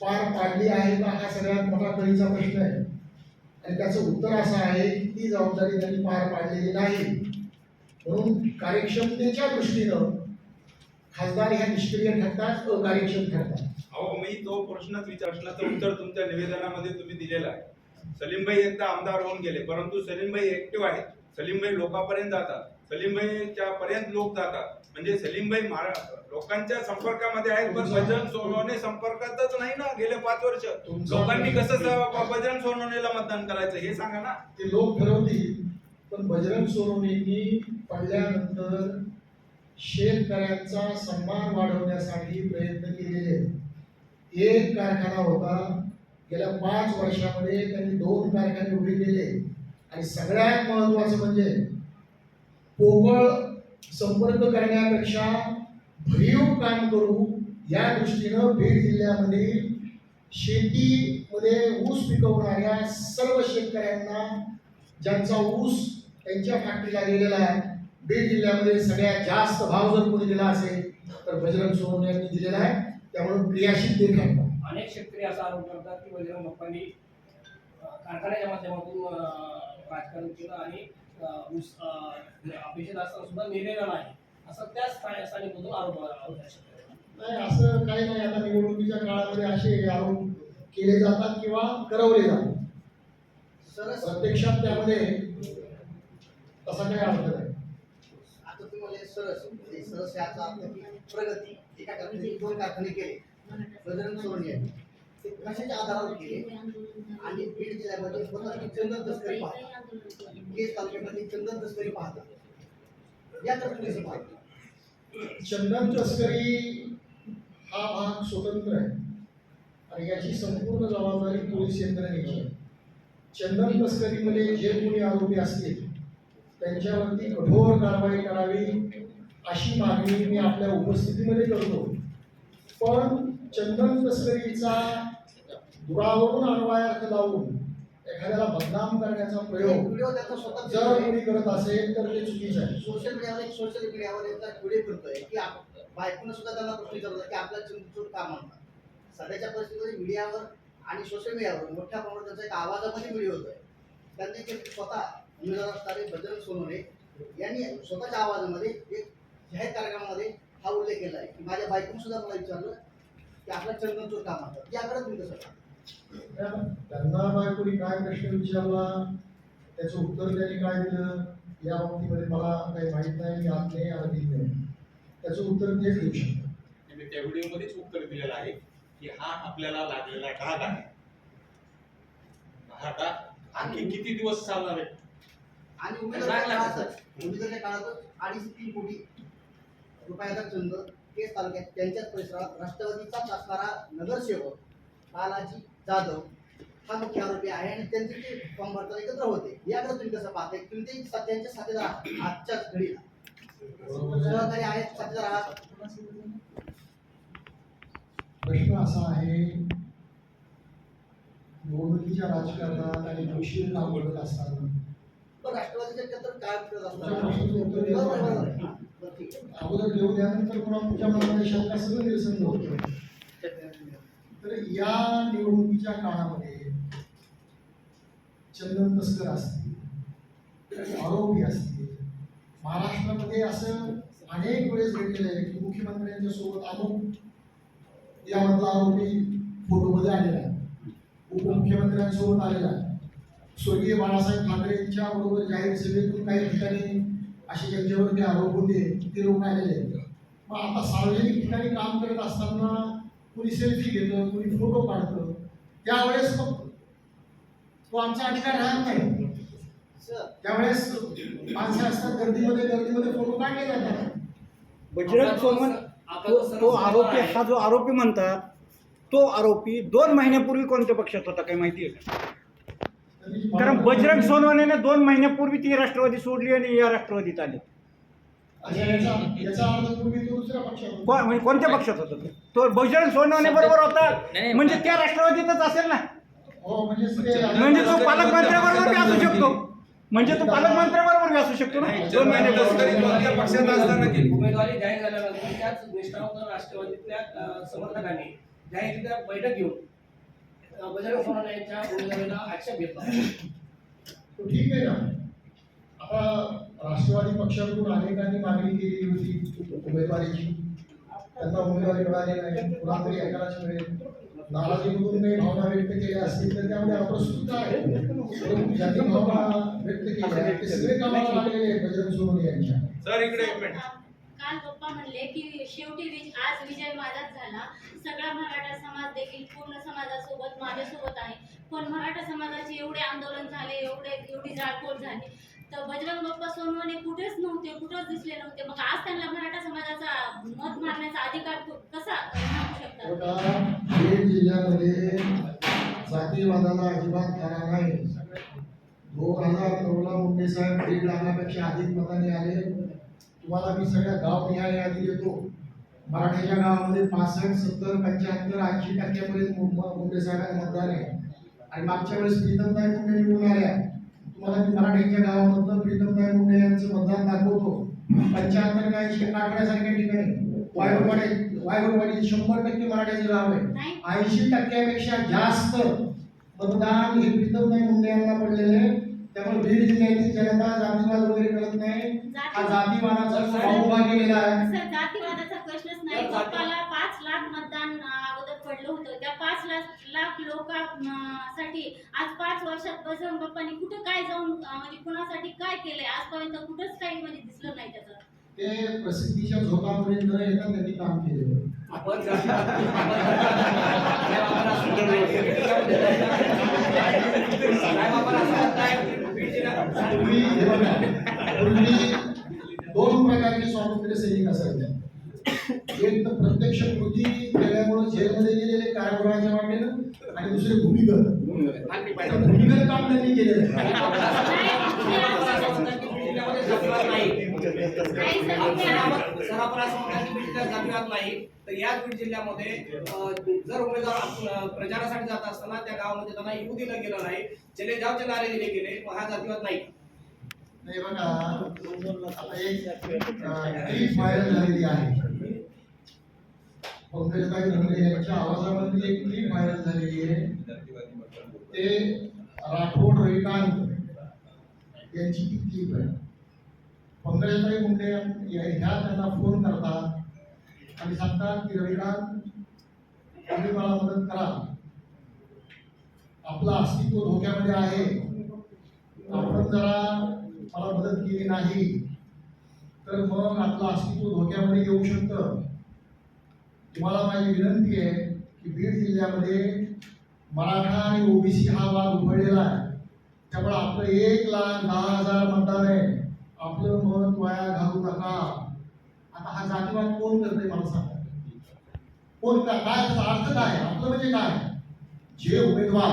पार पाडली आहे का हा सगळ्यात मोठा कळीचा प्रश्न आहे. आणि त्याचं उत्तर असं आहे की ती जबाबदारी त्यांनी पार पाडलेली नाही. म्हणून कार्यक्षमतेच्या दृष्टीनं खासदार ह्या निष्क्रिय ठरतात अकार्यक्षम ठरतात. अहो मी तो प्रश्नच विचार तर उत्तर तुमच्या निवेदनामध्ये तुम्ही दिलेलं आहे. सलीमभाई एकदा आमदार होऊन गेले परंतु सलीमभाई ऍक्टिव्ह आहेत. सलीमभाई लोकांपर्यंत जातात. सलीमभाईच्या पर्यंत लोक जातात. म्हणजे सलीमभाई महारा- लोकांच्या संपर्कामध्ये आहेत पण बजरंग सोनवणे संपर्कातच नाही ना गेले पाच वर्ष. लोकांनी कसं बजरंग सोनवणेला मतदान करायचं हे सांगा ना. ते लोक ठरवतील पण बजरंग सोनवणेंनी पडल्यानंतर शेतकऱ्यांचा सन्मान वाढवण्यासाठी प्रयत्न केलेले. एक कारखाना होता गेल्या पाच वर्षामध्ये त्यांनी दोन कारखाने उभे केले. आणि सगळ्यात महत्वाचं म्हणजे पोकळ संपर्क करण्यापेक्षा भरीव काम करू या दृष्टीनं बीड जिल्ह्यामध्ये शेतीमध्ये ऊस पिकवणाऱ्या सर्व शेतकऱ्यांना ज्यांचा ऊस त्यांच्या फॅक्टरीला गेलेला आहे बीड जिल्ह्यामध्ये सगळ्यात जास्त भाव जर कोणी दिला असेल तर बजरंग सोनवणे यांनी दिलेला आहे. त्यामुळे क्रियाशील ते ठरतात अनेक शेतकरी असा आरोप करतात की बजरंग बाप्पांनी कारखान्याच्या माध्यमातून राजकारण केलं आणि अपेक्षित असताना सुद्धा नेलेला नाही असं त्याच स्थानिक स्थानिकमधून आरोप. नाही असं काही नाही. आता निवडणुकीच्या काळामध्ये असे आरोप केले जातात किंवा करवले जातात. सरस. प्रत्यक्षात त्यामध्ये तसा काही अर्थ नाही. आता तुम्हाला सरस म्हणजे सरस याचा अर्थ की प्रगती एका कारखान्याचे दोन कारखाने केले. बजरंग सोडणे यांनी ते कशाच्या आधारावर केले? आणि बीड जिल्ह्यामध्ये स्वतः चंदन तस्करी पाहता. केस तालुक्यामध्ये चंदन तस्करी पाहता. या तुम्ही पाहतो. चंदन तस्करी हा भाग स्वतंत्र आहे. आणि याची संपूर्ण जबाबदारी पोलीस यंत्रणेची आहे. चंदन तस्करीमध्ये जे कोणी आरोपी असतील त्यांच्यावरती कठोर कारवाई करावी अशी मागणी मी आपल्या उपस्थितीमध्ये करतो. पण चंदन तस्करीचा दुरावरून अन्वयार्थ लावून एखाद्याला बदनाम करण्याचा प्रयोग व्हिडिओ त्याचा स्वतः जर कोणी करत असेल तर ते चुकीचं आहे. सोशल मीडियावर एक सोशल मीडियावर एकदा व्हिडिओ करतोय की बायकोनं सुद्धा त्यांना प्रश्न विचारतो की आपला चंदूर का म्हणतात? सध्याच्या परिस्थितीमध्ये मीडियावर आणि सोशल मीडियावर मोठ्या प्रमाणात त्यांचा एक आवाजामध्ये व्हिडिओ होतोय. त्यांनी ते स्वतः उमेदवार असणारे बजरंग सोनवणे यांनी स्वतःच्या आवाजामध्ये एक जाहीर कार्यक्रमामध्ये हा उल्लेख केला आहे की माझ्या बायकोनं सुद्धा मला विचारलं की आपला चंदन चोर का म्हणतात? याकडे तुम्ही कसं? त्यांना बायकोनी काय प्रश्न विचारला त्याचं उत्तर त्यांनी काय दिलं या बाबतीमध्ये मला काही माहीत नाही मी आत नाही अगदी नाही. त्याचं उत्तर तेच देऊ शकतो त्यांनी त्या व्हिडिओमध्येच उत्तर दिलेलं आहे की हा आपल्याला लागलेला डाग आहे. हा डाग आणखी किती दिवस चालणार आहे? आणि उमेदवाराच्या काळातच अडीच तीन कोटी रुपयाचा चंद केस तालुक्यात त्यांच्याच परिसरात राष्ट्रवादीचाच असणारा नगरसेवक बालाजी जाधव हा मुख्य आरोपी आहे आणि त्यांचे ते फॉर्म भरताना एकत्र होते याकडे तुम्ही कसं पाहताय? तुम्ही ते सध्याचे साथीदार आहात आजच्याच घडीला. सहकारी आहेत साथीदार आहात. प्रश्न असा आहे निवडणुकीच्या राजकारणात आणि पक्षीय काम करत असताना. राष्ट्रवादीच्या एकत्र काय करत. अगोदर देऊ द्यानंतर पुन्हा तुमच्या मनामध्ये शंका सगळं निरसन होतं. तर या निवडणुकीच्या काळामध्ये चंदन तस्कर असतील आरोपी असतील महाराष्ट्रामध्ये असं अनेक वेळेस घडलेलं आहे की मुख्यमंत्र्यांच्या सोबत अमुक यामधला आरोपी फोटोमध्ये आलेला आहे. उपमुख्यमंत्र्यांसोबत आलेला आहे. स्वर्गीय बाळासाहेब ठाकरे यांच्या बरोबर जाहीर सभेतून काही ठिकाणी असे ज्यांच्यावरती आरोप होते ते लोक आलेले आहेत. मग आता सार्वजनिक ठिकाणी काम करत असताना कुणी सेल्फी घेतं कुणी फोटो काढतं त्यावेळेस मग तो आमचा अधिकार राहत नाही. त्यावेळेस माणसं असतात गर्दीमध्ये गर्दीमध्ये फोटो काढले जातात. बजरंग सोनवणे आपला तो आरोपी हा जो आरोपी म्हणतात तो आरोपी दोन महिन्यापूर्वी कोणत्या पक्षात होता काही माहिती आहे का? कारण बजरंग सोनवणेने दोन महिन्यापूर्वी ती राष्ट्रवादी सोडली आणि या राष्ट्रवादीत आले. अच्छा, याचा याचा अर्थ पूर्वी तो दुसऱ्या पक्षात होता. को- म्हणजे कोणत्या पक्षात होता तो? तो बजरंग सोनवणे बरोबर होता. म्हणजे त्या राष्ट्रवादीतच असेल ना. हो म्हणजे ते- म्हणजे तो पालकमंत्र्याबरोबर बी असू शकतो. म्हणजे तो पालकमंत्र्याबरोबर बी असू शकतो ना. दोन कोणत्या पक्षात असताना केली उमेदवारी जाहीर झाल्यानंतर त्याच निष्ठावंत राष्ट्रवादीतल्या अं, समर्थकांनी जाहीररित्या बैठक घेऊन अं, बजरंग सोनवणे यांच्या उमेदवारीला आक्षेप घेतला. तो ठीक आहे ना. आता राष्ट्रवादी पक्षाकडून अनेकांनी मागणी केली होती उमेदवारीची. त्यांना उमेदवारी मिळाली नाही. पुन्हा तरी एकालाच मिळेल. नाराजीमधून काही भावना व्यक्त केल्या असतील तर त्यामध्ये अप्रस्तुत आहे परंतु ज्यांनी भावना व्यक्त केल्या ते सगळे कामाला लागलेले आहेत बजरंग सोनवणे यांच्या. सर इकडे एक मिनिट. काल पप्पा म्हणले की शेवटी विज- आज विजय माझाच झाला. सगळा मराठा समाज देखील पूर्ण समाजासोबत माझ्यासोबत आहे. पण मराठा समाजाचे एवढे आंदोलन झाले एवढे एवढी जाळपोळ झाली. तर बजरंग बाप्पा सोनवणे कुठेच नव्हते कुठेच दिसले नव्हते. मग आज त्यांना मराठा समाजाचा मत मारण्याचा अधिकार कसा मिळू शकतात? हो बीड जिल्ह्यामध्ये जातीवादाला अजिबात थारा नाही. दोन हजार नऊला मुंडे साहेब दीड लाखापेक्षा अधिक मताने आले. तुम्हाला मी सगळ्या गाव निहाय यादी देतो. मराठ्याच्या गावामध्ये पासष्ट सत्तर पंच्याहत्तर ऐंशी टक्क्यापर्यंत मु- मुंडे साहेबांना मतदान आहे. आणि मागच्या वेळेस प्रीतमताई मुंडे निवडून आल्या. तुम्हाला मी मराठ्यांच्या गावामधलं प्रीतमताई मुंडे यांचं मतदान दाखवतो. पंच्याहत्तर ऐंशी आकड्यासारख्या ठिकाणी. वायवडवाडी वायवडवाडी शंभर टक्के मराठ्याचे गाव आहे. ऐंशी टक्क्यापेक्षा जास्त मतदान हे प्रीतमताई मुंडे यांना पडलेले आहे. त्यामुळे बीड जिल्ह्यातील जनता जातीवाद वगैरे करत नाही. हा जातीवादाचा केलेला आहे सर जातीवादाचा प्रश्नच नाही तर जाती- पप्पाला पाच लाख मतदान अं, अगोदर पडलं होतं त्या पाच लाख लाख लोकांसाठी आज पाच वर्षात बजरंग बाप्पांनी कुठं काय जाऊन म्हणजे कुणासाठी काय केलंय? आजपर्यंत कुठंच काही म्हणजे दिसलं नाही त्याचं. ते प्रसिद्धीच्या झोपामध्ये न येता त्यांनी काम केलेलं. आहे. आपण जातीवाद- साहेब, आपण असं म्हणताय, बीड जिल्ह्यात- पूर्वी हे बघा, पूर्वी दोन प्रकारचे स्वातंत्र्य सैनिक असायचे एक तर प्रत्यक्ष कृती केल्यामुळे जेलमध्ये गेलेले कारागृहाच्या वाटेनं आणि दुसरे भूमिगत आता भूमिगत काम त्यांनी केलेलं आहे असं म्हणतात की बीड जिल्ह्यामध्ये जातीवाद नाही नाही सर आपण असं की बीड नाही तर याच बीड जिल्ह्यामध्ये जर उमेदवार प्रचारासाठी जात असताना त्या गावामध्ये त्यांना येऊ दिलं गेलं नाही चले जावचे नारे दिले गेले मग हा जातीवाद नाही. नाही बघा आता एक व्हायरल झालेली आहे म्हणजे यांच्या आवाजामध्ये एक क्लिप व्हायरल झालेली आहे. ते राठोड रविकांत यांची ती क्लिप आहे पंकजाताई मुंडे ह्या त्यांना फोन करतात आणि सांगतात की रविकांत तुम्ही मला मदत करा. आपलं अस्तित्व धोक्यामध्ये आहे. आपण जरा मला मदत केली नाही तर मग आपलं अस्तित्व धोक्यामध्ये येऊ शकतं. तुम्हाला माझी विनंती आहे की बीड जिल्ह्यामध्ये मराठा आणि ओबीसी हा वाद उघडलेला आहे. त्यामुळे आपलं एक लाख दहा हजार मतदान आहे आपलं मत वाया घालू नका आता हा जातीवाद सांगा. कोण का काय त्याचा अर्थ काय? आपलं म्हणजे काय? जे उमेदवार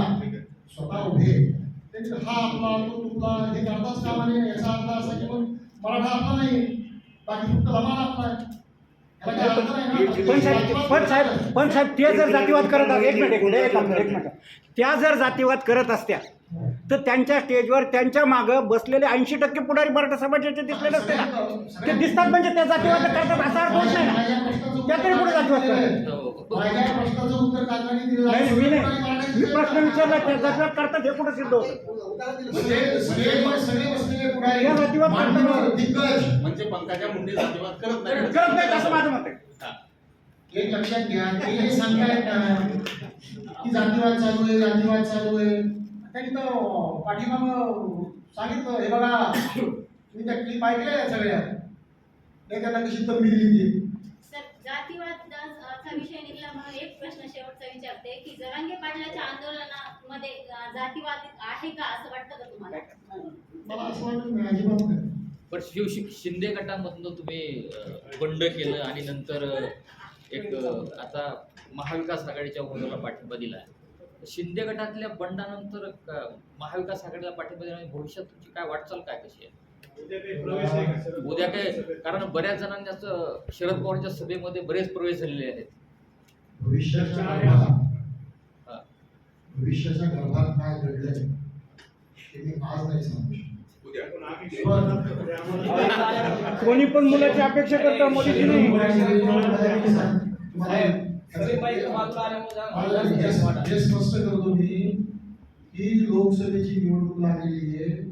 स्वतः उभे त्यांनी हा आपला तो तुपला हे करताच कामा नये याचा अर्थ असा की मग मराठा आपला नाही बाकी फक्त आपला आहे. नाही. पण साहेब पण साहेब पण साहेब ते जर जातीवाद करत असतात एक मिनिट एक मिनिट एक मिनिट, एक मिनिट. त्या जर जातीवाद करत असत्या तर त्यांच्या स्टेजवर त्यांच्या मागं बसलेले ऐंशी टक्के पुढारी मराठा समाजाचे दिसले नसते ना. ते दिसतात म्हणजे त्या जातीवाद करतात असा अर्थ होत नाही ना. त्या तरी पुढे जातीवाद करतात. नाही मी नाही. मी प्रश्न विचारला त्या जातीवाद करतात हे कुठं सिद्ध होतं? या जातीवाद करतात. म्हणजे पंकजा मुंडे जातीवाद करत नाही. करत नाहीत असं माझं मत आहे. एक लक्षात घ्या ते हे सांगतायत ना. की जातीवाद चालू आहे जातीवाद चालू आहे. त्यांनी तर पाठीमाग सांगितलं हे बघा तुम्ही त्या क्लिप ऐकल्या सगळ्या? नाही त्यांना कशी तंबी दिली ती. जातीवादाचा विषय निघाला म्हणून एक प्रश्न शेवटचा विचारते की जरांगे पाटलाच्या आंदोलनामध्ये जातीवाद आहे का असं वाटतं का तुम्हाला? मला असं वाटत नाही अजिबात नाही. पण शिव शिंदे गटामधनं तुम्ही बंड केलं आणि नंतर एक आता महाविकास आघाडीच्या उमेदवाराला पाठिंबा दिला शिंदे गटातल्या बंडानंतर क- महाविकास आघाडीला पाठिंबा दिला भविष्यात तुमची काय वाटचाल काय कशी आहे? उद्या काय? कारण बऱ्याच जणांनी असं शरद पवारांच्या सभेमध्ये बरेच प्रवेश झालेले आहेत. भविष्याच्या गर्भात. हा. भविष्याच्या गर्भात काय घडलंय मी आज नाही सांगू शकत. उद्या. पण कोणी पण मुलाची अपेक्षा करतं मोदीजी नाही हे स्पष्ट करतो मी ही लोकसभेची निवडणूक लागलेली आहे.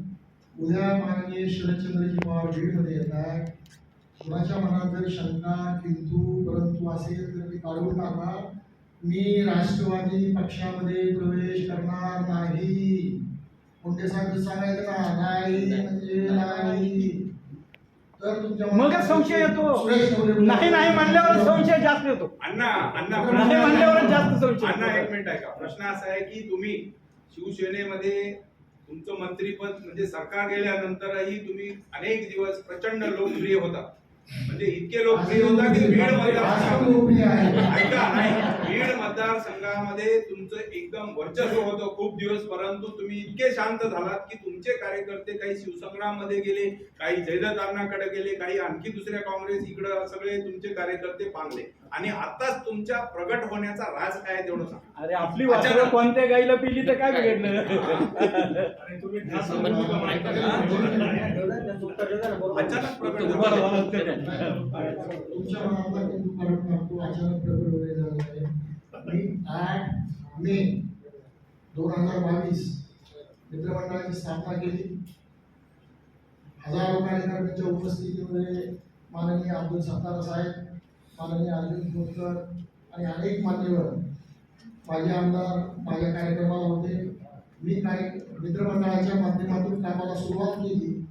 उद्या माननीय शरदचंद्रजी पवार बीडमध्ये येतात. कुणाच्या मनात जर शंका किंतु परंतु असेल तर मी काढून टाका मी राष्ट्रवादी पक्षामध्ये प्रवेश करणार नाही. कोणते सांग सांगायचं ना नाही म्हणजे नाही. मगच संशय येतो. नाही नाही म्हणल्यावर संशय जास्त येतो. अण्णा अण्णा नाही म्हणल्यावरच जास्त संशय अण्णा. एक मिनिट ऐका. प्रश्न असा आहे की तुम्ही शिवसेनेमध्ये तुमचं मंत्रीपद म्हणजे सरकार गेल्यानंतरही तुम्ही अनेक दिवस प्रचंड लोकप्रिय होता. म्हणजे इतके लोकप्रिय होता की बीड आज पण मतदारसंघामध्ये लोकप्रिय आहे. ऐका नाही बीड मतदारसंघामध्ये तुमचं एकदम वर्चस्व होतं खूप दिवस परंतु तुम्ही इतके शांत झालात की तुमचे कार्यकर्ते काही शिवसंग्राममध्ये गेले काही जयदत्त अण्णाकडे गेले काही आणखी दुसऱ्या काँग्रेस इकडं सगळे तुमचे कार्यकर्ते पांगले आणि आताच तुमच्या प्रगट होण्याचा राज काय तेवढं सांगा. अरे आपली वासरं कोणत्या गाईला पिली तर काय बिघडलं? अचानक तुमच्या अचानक प्रगट वगैरे झाला मी आठ मे दोन हजार बावीस मित्रमंडळाची स्थापना केली हजारो कार्यकर्त्यांच्या उपस्थितीमध्ये माननीय अब्दुल सत्तार साहेब माननीय अर्जुन खोतकर आणि अनेक मान्यवर माझे आमदार माझ्या कार्यक्रमाला होते मी काही मित्रमंडळाच्या माध्यमातून कामाला सुरुवात केली.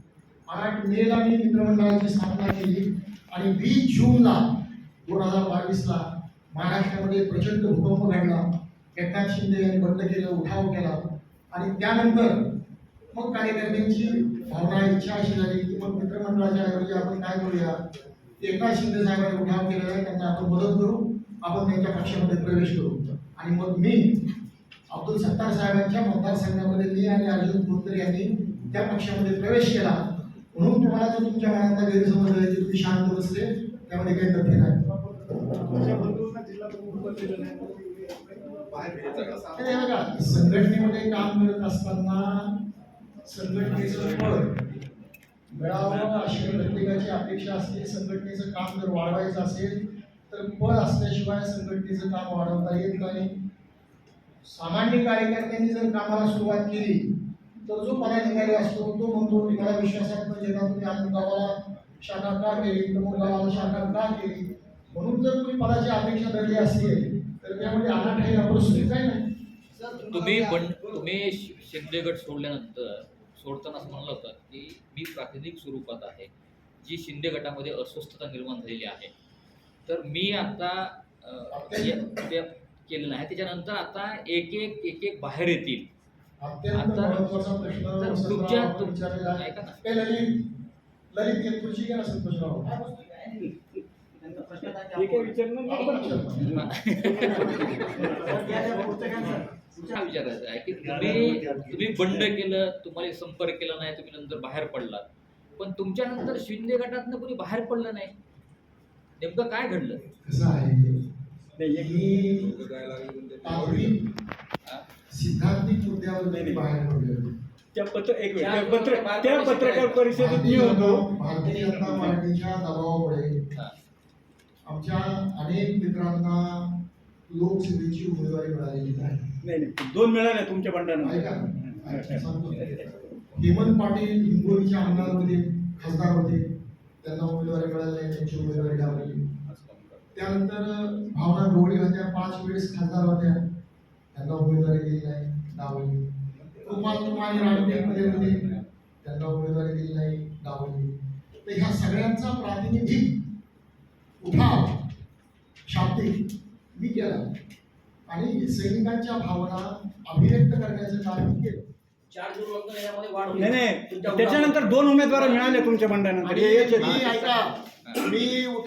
आठ मेला मी मित्रमंडळाची स्थापना केली आणि वीस जूनला दोन हजार बावीसला महाराष्ट्रामध्ये प्रचंड भूकंप घडला. एकनाथ शिंदे यांनी बंद केलं उठाव केला. आणि त्यानंतर मग कार्यकर्त्यांची भावना इच्छा अशी झाली की मग मित्रमंडळाच्या ऐवजी आपण काय करूया? एकनाथ शिंदे साहेबांनी उठाव केलेला आहे त्यांना आपण मदत करू. आपण त्यांच्या पक्षामध्ये प्रवेश करू. आणि मग मी अब्दुल सत्तार साहेबांच्या मतदारसंघामध्ये मी आणि अर्जुन खोतकर यांनी त्या पक्षामध्ये प्रवेश केला. म्हणून तुम्हाला जो तुमच्या मनातला गैरसमज आहे तुम्ही शांत बसले त्यामध्ये काही तथ्य नाही. हे संघटनेमध्ये काम करत असताना संघटनेचं फळ मिळावं अशी प्रत्येकाची अपेक्षा असते. संघटनेचं काम जर वाढवायचं असेल तर फळ असल्याशिवाय संघटनेचं काम वाढवता येत नाही. सामान्य कार्यकर्त्यांनी जर कामाला सुरुवात केली तर जो पदाधिकारी असतो तो म्हणतो की मला विश्वासात न घेता तुम्ही अमुक गावाला शाखा का केली तमुक गावाला शाखा का केली? म्हणून जर तुम्ही पदाची अपेक्षा धरली असेल तर त्यामध्ये अनाठाई अपरसुरी काही नाही. तुम्ही बंड तुम्ही शिंदे गट सोडल्यानंतर सोडताना असं म्हणलं होतं की मी प्रातिनिधिक स्वरूपात आहे जी शिंदे गटामध्ये अस्वस्थता निर्माण झालेली आहे. तर मी आता अं, या- ते केलं नाही त्याच्यानंतर आता एक एक एक एक बाहेर येतील. अत्यंत महत्त्वाचा प्रश्न तुमच्या- ललित ललित घ्या संतोषराव हे विचारायचं आहे. की तुम्ही तुम्ही बंड केलं तुम्हाला संपर्क केला नाही तुम्ही नंतर बाहेर पडलात. पण तुमच्यानंतर शिंदे गटातनं कोणी बाहेर पडलं नाही. नेमकं काय घडलं? कसं आहे नाही, एक- मी तांत्रिक हा? सिद्धांतिक मुद्द्यावर मी बाहेर पडलेलो. त्या पत्र एक त्या पत्र त्या पत्रकार परिषदेत मी होतो. भारतीय जनता पार्टीच्या दबावामुळे. आमच्या अनेक मित्रांना लोकसभेची उमेदवारी मिळालेली नाही. नाही नाही. दोन मिळाले तुमच्या बंडानं. हेमंत पाटील हिंगोलीचे आमदार होते खासदार होते. त्यांना उमेदवारी मिळाली नाही त्यांची उमेदवारी डावली त्यानंतर भावना गवळी होत्या. पाच वेळेस खासदार होत्या. त्यांना उमेदवारी दिली नाही डावली रामटेकमध्ये होते त्यांना उमेदवारी दिली नाही डावली तर ह्या सगळ्यांचा प्रातिनिधिक उठाव शाब्दिक मी केला. आणि सैनिकांच्या भावना अभिव्यक्त करण्याचं काम मी केलं. चार जून नंतर यामध्ये वाढ होईल. नाही नाही. तुमच्या त्याच्यानंतर दोन उमेदवार मिळाले तुमच्या बंडानंतर मी ऐका मी उठाव